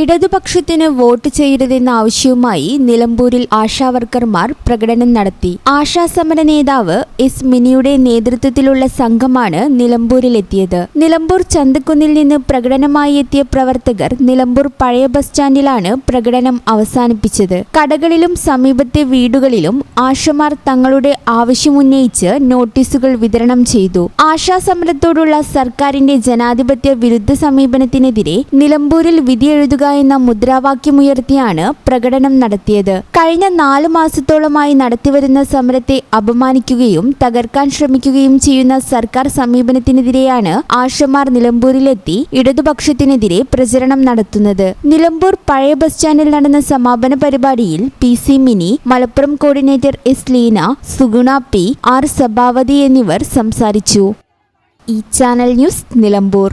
ഇടതുപക്ഷത്തിന് വോട്ട് ചെയ്യരുതെന്ന ആവശ്യവുമായി നിലമ്പൂരിൽ ആശാവർക്കർമാർ പ്രകടനം നടത്തി. ആശാ സമര നേതാവ് എസ് മിനിയുടെ നേതൃത്വത്തിലുള്ള സംഘമാണ് നിലമ്പൂരിലെത്തിയത്. നിലമ്പൂർ ചന്തക്കുന്നിൽ നിന്ന് പ്രകടനമായി എത്തിയ പ്രവർത്തകർ നിലമ്പൂർ പഴയ ബസ് സ്റ്റാൻഡിലാണ് പ്രകടനം അവസാനിപ്പിച്ചത്. കടകളിലും സമീപത്തെ വീടുകളിലും ആശമാർ തങ്ങളുടെ ആവശ്യമുന്നയിച്ച് നോട്ടീസുകൾ വിതരണം ചെയ്തു. ആശാ സമരത്തോടുള്ള സർക്കാരിന്റെ ജനാധിപത്യ വിരുദ്ധ സമീപനത്തിനെതിരെ നിലമ്പൂരിൽ വിധിയെഴുതുക എന്ന മുദ്രാവാക്യമുയർത്തിയാണ് പ്രകടനം നടത്തിയത്. കഴിഞ്ഞ നാലു മാസത്തോളമായി നടത്തിവരുന്ന സമരത്തെ അപമാനിക്കുകയും തകർക്കാൻ ശ്രമിക്കുകയും ചെയ്യുന്ന സർക്കാർ സമീപനത്തിനെതിരെയാണ് ആശമാർ നിലമ്പൂരിലെത്തി ഇടതുപക്ഷത്തിനെതിരെ പ്രചരണം നടത്തുന്നത്. നിലമ്പൂർ പഴയ ബസ് സ്റ്റാൻഡിൽ നടന്ന സമാപന പരിപാടിയിൽ P C Mini Malappuram coordinator S Leena Suguna P R Sabhavathi എന്നിവർ സംസാരിച്ചു. ഈ ചാനൽ ന്യൂസ് നിലമ്പൂർ.